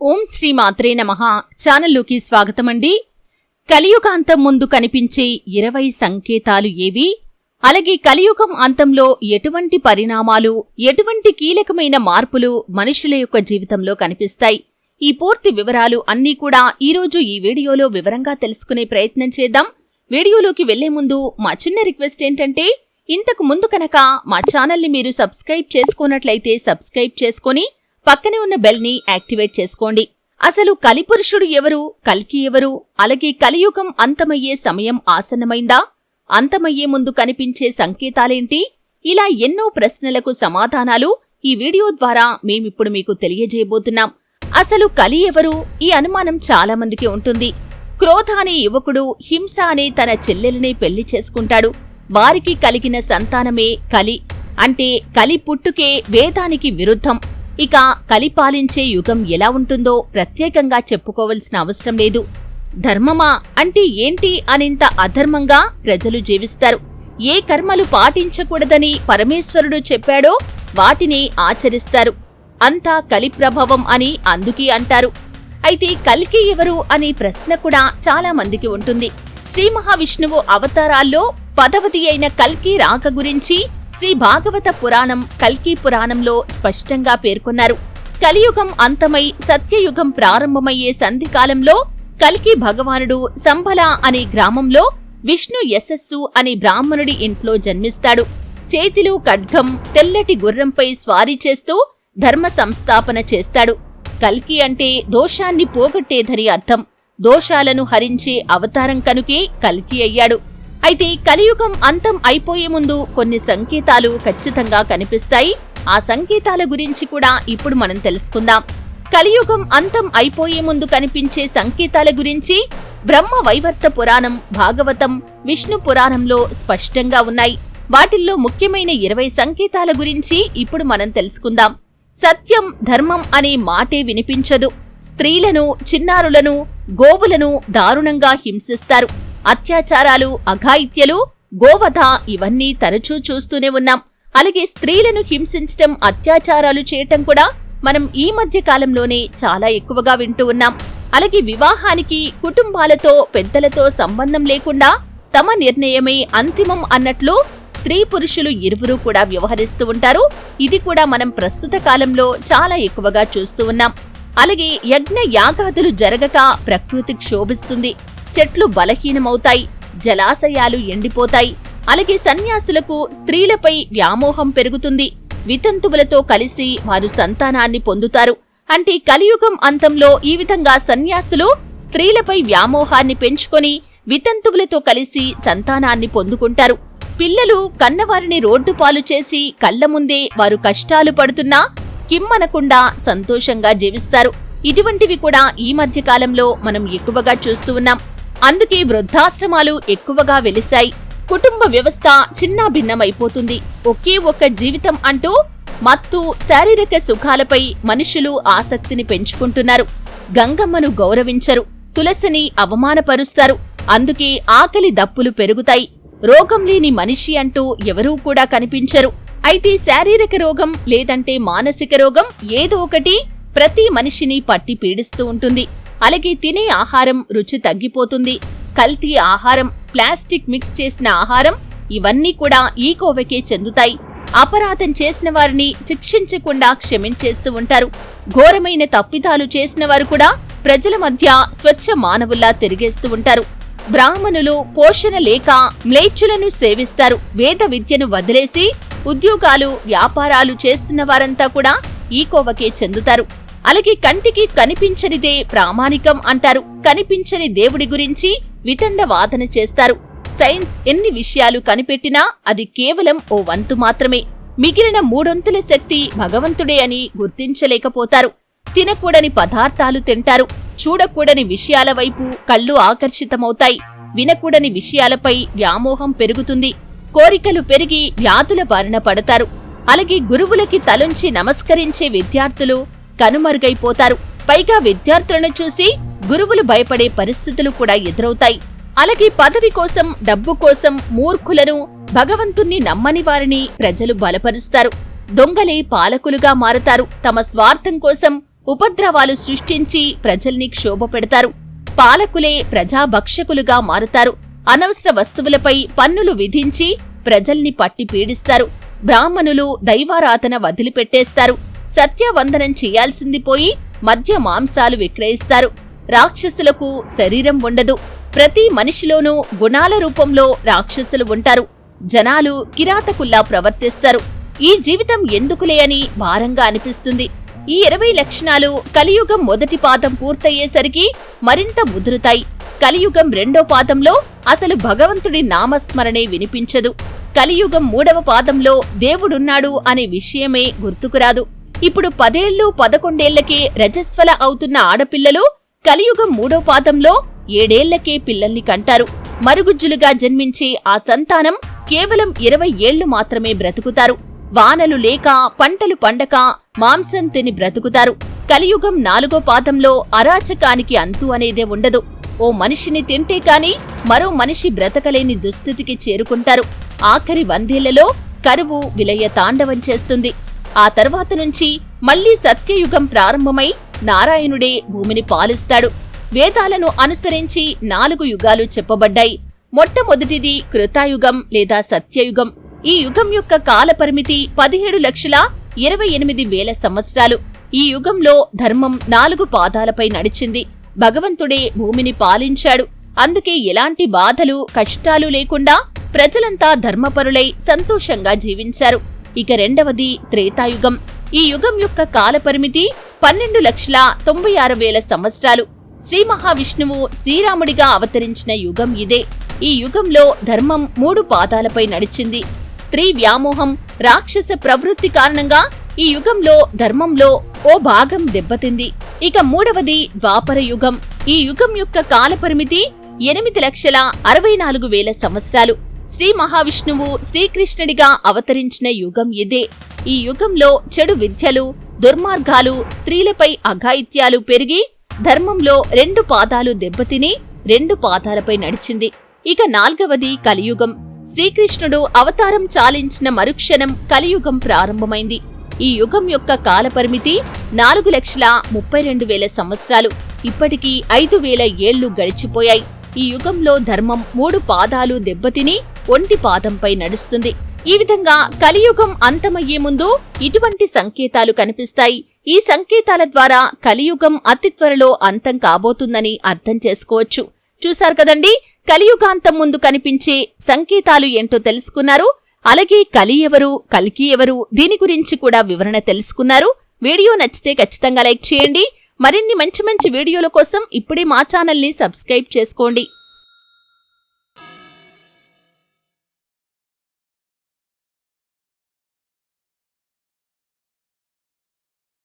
ఓం శ్రీ మాత్రే నమ. ఛానల్లోకి స్వాగతమండి. కలియుగాంతం ముందు కనిపించే ఇరవై సంకేతాలు ఏవి? అలాగే కలియుగం అంతంలో ఎటువంటి పరిణామాలు ఎటువంటి కీలకమైన మార్పులు మనుషుల యొక్క జీవితంలో కనిపిస్తాయి? ఈ పూర్తి వివరాలు అన్నీ కూడా ఈరోజు ఈ వీడియోలో వివరంగా తెలుసుకునే ప్రయత్నం చేద్దాం. వీడియోలోకి వెళ్ళే ముందు మా చిన్న రిక్వెస్ట్ ఏంటంటే ఇంతకు ముందు కనుక మా ఛానల్ని మీరు సబ్స్క్రైబ్ చేసుకున్నట్లయితే సబ్స్క్రైబ్ చేసుకొని పక్కనే ఉన్న బెల్ని యాక్టివేట్ చేసుకోండి. అసలు కలిపురుషుడు ఎవరు? కల్కి ఎవరు? అలాగే కలియుగం అంతమయ్యే సమయం ఆసన్నమైందా? అంతమయ్యే ముందు కనిపించే సంకేతాలేంటి? ఇలా ఎన్నో ప్రశ్నలకు సమాధానాలు ఈ వీడియో ద్వారా మేమిప్పుడు మీకు తెలియజేయబోతున్నాం. అసలు కలి ఎవరు? ఈ అనుమానం చాలా మందికి ఉంటుంది. క్రోధ అనే యువకుడు హింస అనే తన చెల్లెలిని పెళ్ళి చేసుకుంటాడు. వారికి కలిగిన సంతానమే కలి. అంటే కలి పుట్టుకే వేదానికి విరుద్ధం. ఇక కలి పాలించే యుగం ఎలా ఉంటుందో ప్రత్యేకంగా చెప్పుకోవలసిన అవసరం లేదు. ధర్మమా అంటే ఏంటి అనింత అధర్మంగా ప్రజలు జీవిస్తారు. ఏ కర్మలు పాటించకూడదని పరమేశ్వరుడు చెప్పాడో వాటిని ఆచరిస్తారు. అంతా కలి ప్రభావం అని అందుకే అంటారు. అయితే కల్కి ఎవరు అనే ప్రశ్న కూడా చాలా మందికి ఉంటుంది. శ్రీ మహావిష్ణువు అవతారాల్లో పదవది అయిన కల్కి రాక గురించి శ్రీ భాగవత పురాణం కల్కి పురాణంలో స్పష్టంగా పేర్కొన్నారు. కలియుగం అంతమై సత్యయుగం ప్రారంభమయ్యే సంధికాలంలో కల్కి భగవానుడు సంభల అనే గ్రామంలో విష్ణు యశస్సు అనే బ్రాహ్మణుడి ఇంట్లో జన్మిస్తాడు. చేతిలో ఖడ్గం తెల్లటి గుర్రంపై స్వారీ చేస్తూ ధర్మ సంస్థాపన చేస్తాడు. కల్కి అంటే దోషాన్ని పోగొట్టేదని అర్థం. దోషాలను హరించే అవతారం కనుకే కల్కి అయ్యాడు. అయితే కలియుగం అంతం అయిపోయే ముందు కొన్ని సంకేతాలు ఖచ్చితంగా కనిపిస్తాయి. ఆ సంకేతాల గురించి కూడా ఇప్పుడు మనం తెలుసుకుందాం. కలియుగం అంతం అయిపోయే ముందు కనిపించే సంకేతాల గురించి బ్రహ్మ వైవర్త పురాణం భాగవతం విష్ణు పురాణంలో స్పష్టంగా ఉన్నాయి. వాటిల్లో ముఖ్యమైన ఇరవై సంకేతాల గురించి ఇప్పుడు మనం తెలుసుకుందాం. సత్యం ధర్మం అనే మాటే వినిపించదు. స్త్రీలను చిన్నారులను గోవులను దారుణంగా హింసిస్తారు. అత్యాచారాలు అఘాయిత్యలు గోవధ ఇవన్నీ తరచూ చూస్తూనే ఉన్నాం. అలాగే స్త్రీలను హింసించటం అత్యాచారాలు చేయటం కూడా మనం ఈ మధ్య కాలంలోనే చాలా ఎక్కువగా వింటూ ఉన్నాం. అలాగే వివాహానికి కుటుంబాలతో పెద్దలతో సంబంధం లేకుండా తమ నిర్ణయమే అంతిమం అన్నట్లు స్త్రీ పురుషులు ఇరువురు కూడా వ్యవహరిస్తూ ఉంటారు. ఇది కూడా మనం ప్రస్తుత కాలంలో చాలా ఎక్కువగా చూస్తూ ఉన్నాం. అలాగే యజ్ఞ యాగాదులు జరగక ప్రకృతి క్షోభిస్తుంది. చెట్లు బలహీనమవుతాయి జలాశయాలు ఎండిపోతాయి. అలాగే సన్యాసులకు స్త్రీలపై వ్యామోహం పెరుగుతుంది. వితంతువులతో కలిసి వారు సంతానాన్ని పొందుతారు. అంటే కలియుగం అంతంలో ఈ విధంగా సన్యాసులు స్త్రీలపై వ్యామోహాన్ని పెంచుకొని వితంతువులతో కలిసి సంతానాన్ని పొందుకుంటారు. పిల్లలు కన్నవారిని రోడ్డు పాలు చేసి కళ్ళ ముందే వారు కష్టాలు పడుతున్నా కిమ్మనకుండా సంతోషంగా జీవిస్తారు. ఇటువంటివి కూడా ఈ మధ్య కాలంలో మనం ఎక్కువగా చూస్తూ ఉన్నాం. అందుకే వృద్ధాశ్రమాలు ఎక్కువగా వెలిశాయి. కుటుంబ వ్యవస్థ చిన్నా భిన్నమైపోతుంది. ఒకే ఒక్క జీవితం అంటూ మత్తు శారీరక సుఖాలపై మనుషులు ఆసక్తిని పెంచుకుంటున్నారు. గంగమ్మను గౌరవించరు తులసిని అవమానపరుస్తారు. అందుకే ఆకలి దప్పులు పెరుగుతాయి. రోగం లేని మనిషి అంటూ ఎవరూ కూడా కనిపించరు. అయితే శారీరక రోగం లేదంటే మానసిక రోగం ఏదో ఒకటి ప్రతి మనిషిని పట్టి పీడిస్తూ ఉంటుంది. అలాగే తినే ఆహారం రుచి తగ్గిపోతుంది. కల్తీ ఆహారం ప్లాస్టిక్ మిక్స్ చేసిన ఆహారం ఇవన్నీ కూడా ఈ కోవకే చెందుతాయి. అపరాధం చేసిన వారిని శిక్షించకుండా క్షమించేస్తూ ఉంటారు. ఘోరమైన తప్పిదాలు చేసిన వారు కూడా ప్రజల మధ్య స్వచ్ఛ మానవుల్లా తిరిగేస్తూ ఉంటారు. బ్రాహ్మణులు పోషణ లేక మ్లేచ్చులను సేవిస్తారు. వేద విద్యను వదిలేసి ఉద్యోగాలు వ్యాపారాలు చేస్తున్న వారంతా కూడా ఈ కోవకే చెందుతారు. అలాగే కంటికి కనిపించనిదే ప్రామాణికం అంటారు. కనిపించని దేవుడి గురించి వితండ వాదన చేస్తారు. సైన్స్ ఎన్ని విషయాలు కనిపెట్టినా అది కేవలం ఓ వంతు మాత్రమే. మిగిలిన మూడొంతుల శక్తి భగవంతుడే అని గుర్తించలేకపోతారు. తినకూడని పదార్థాలు తింటారు. చూడకూడని విషయాల వైపు కళ్ళు ఆకర్షితమవుతాయి. వినకూడని విషయాలపై వ్యామోహం పెరుగుతుంది. కోరికలు పెరిగి వ్యాధుల బారిన పడతారు. అలాగే గురువులకి తలుంచి నమస్కరించే విద్యార్థులు కనుమరుగైపోతారు. పైగా విద్యార్థులను చూసి గురువులు భయపడే పరిస్థితులు కూడా ఎదురవుతాయి. అలాగే పదవి కోసం డబ్బు కోసం మూర్ఖులను భగవంతుణ్ణి నమ్మని వారిని ప్రజలు బలపరుస్తారు. దొంగలే పాలకులుగా మారతారు. తమ స్వార్థం కోసం ఉపద్రవాలు సృష్టించి ప్రజల్ని క్షోభ పెడతారు పాలకులే ప్రజాభక్షకులుగా మారుతారు. అనవసర వస్తువులపై పన్నులు విధించి ప్రజల్ని పట్టి పీడిస్తారు. బ్రాహ్మణులు దైవారాధన వదిలిపెట్టేస్తారు. సత్యవందనం చేయాల్సింది పోయి మధ్య మాంసాలు విక్రయిస్తారు. రాక్షసులకు శరీరం ఉండదు. ప్రతి మనిషిలోనూ గుణాల రూపంలో రాక్షసులు ఉంటారు. జనాలు కిరాతకుల్లా ప్రవర్తిస్తారు. ఈ జీవితం ఎందుకులే అని భారంగా అనిపిస్తుంది. ఈ ఇరవై లక్షణాలు కలియుగం మొదటి పాదం పూర్తయ్యేసరికి మరింత ముదురుతాయి. కలియుగం రెండో పాదంలో అసలు భగవంతుడి నామస్మరణే వినిపించదు. కలియుగం మూడవ పాదంలో దేవుడున్నాడు అనే విషయమే గుర్తుకురాదు ఇప్పుడు పదేళ్ళు పదకొండేళ్ళకే రజస్వల అవుతున్న ఆడపిల్లలు కలియుగం మూడో పాదంలో ఏడేళ్ళకే పిల్లల్ని కంటారు. మరుగుజ్జులుగా జన్మించే ఆ సంతానం కేవలం ఇరవై ఏళ్ళు మాత్రమే బ్రతుకుతారు. వానలు లేక పంటలు పండక మాంసం తిని బ్రతుకుతారు. కలియుగం నాలుగో పాదంలో అరాచకానికి అంతు అనేదే ఉండదు. ఓ మనిషిని తింటే కాని మరో మనిషి బ్రతకలేని దుస్థితికి చేరుకుంటారు. ఆఖరి వందేళ్ళలో కరువు విలయ తాండవం చేస్తుంది. ఆ తర్వాత నుంచి మళ్ళీ సత్యయుగం ప్రారంభమై నారాయణుడే భూమిని పాలిస్తాడు. వేదాలను అనుసరించి నాలుగు యుగాలు చెప్పబడ్డాయి. మొట్టమొదటిది కృతాయుగం లేదా సత్యయుగం. ఈ యుగం యొక్క కాలపరిమితి పదిహేడు లక్షల ఇరవై ఎనిమిది వేల సంవత్సరాలు. ఈ యుగంలో ధర్మం నాలుగు పాదాలపై నడిచింది. భగవంతుడే భూమిని పాలించాడు. అందుకే ఎలాంటి బాధలు కష్టాలు లేకుండా ప్రజలంతా ధర్మపరులై సంతోషంగా జీవించారు. ఇక రెండవది త్రేతాయుగం. ఈ యుగం యొక్క కాలపరిమితి పన్నెండు లక్షల తొంభై ఆరు వేల సంవత్సరాలు. శ్రీ మహావిష్ణువు శ్రీరాముడిగా అవతరించిన యుగం ఇదే. ఈ యుగంలో ధర్మం మూడు పాదాలపై నడిచింది. స్త్రీ వ్యామోహం రాక్షస ప్రవృత్తి కారణంగా ఈ యుగంలో ధర్మంలో ఓ భాగం దెబ్బతింది. ఇక మూడవది ద్వాపర యుగం. ఈ యుగం యొక్క కాలపరిమితి ఎనిమిది లక్షల అరవై నాలుగు వేల సంవత్సరాలు. శ్రీ మహావిష్ణువు శ్రీకృష్ణుడిగా అవతరించిన యుగం ఇదే. ఈ యుగంలో చెడు విద్యలు దుర్మార్గాలు స్త్రీలపై అఘాయిత్యాలు పెరిగి ధర్మంలో రెండు పాదాలు దెబ్బతిని రెండు పాదాలపై నడిచింది. ఇక నాల్గవది కలియుగం. శ్రీకృష్ణుడు అవతారం చాలించిన మరుక్షణం కలియుగం ప్రారంభమైంది. ఈ యుగం యొక్క కాలపరిమితి నాలుగు లక్షల ముప్పై రెండు వేల సంవత్సరాలు. ఇప్పటికీ ఐదు వేల ఏళ్ళు గడిచిపోయాయి. ఈ యుగంలో ధర్మం మూడు పాదాలు దెబ్బతిని ఒంటి పాదంపై నడుస్తుంది. ఈ విధంగా కలియుగం అంతమయ్యే ముందు ఇటువంటి సంకేతాలు కనిపిస్తాయి. ఈ సంకేతాల ద్వారా కలియుగం అతి త్వరలో అంతం కాబోతుందని అర్థం చేసుకోవచ్చు. చూశారు కదండి? కలియుగాంతం ముందు కనిపించే సంకేతాలు ఏంటో తెలుసుకున్నారు? అలాగే కలి ఎవరు కల్కి ఎవరు దీని గురించి కూడా వివరణ తెలుసుకున్నారు. వీడియో నచ్చితే ఖచ్చితంగా లైక్ చేయండి. మరిన్ని మంచి మంచి వీడియోల కోసం ఇప్పుడే మా ఛానల్ని సబ్స్క్రైబ్ చేసుకోండి.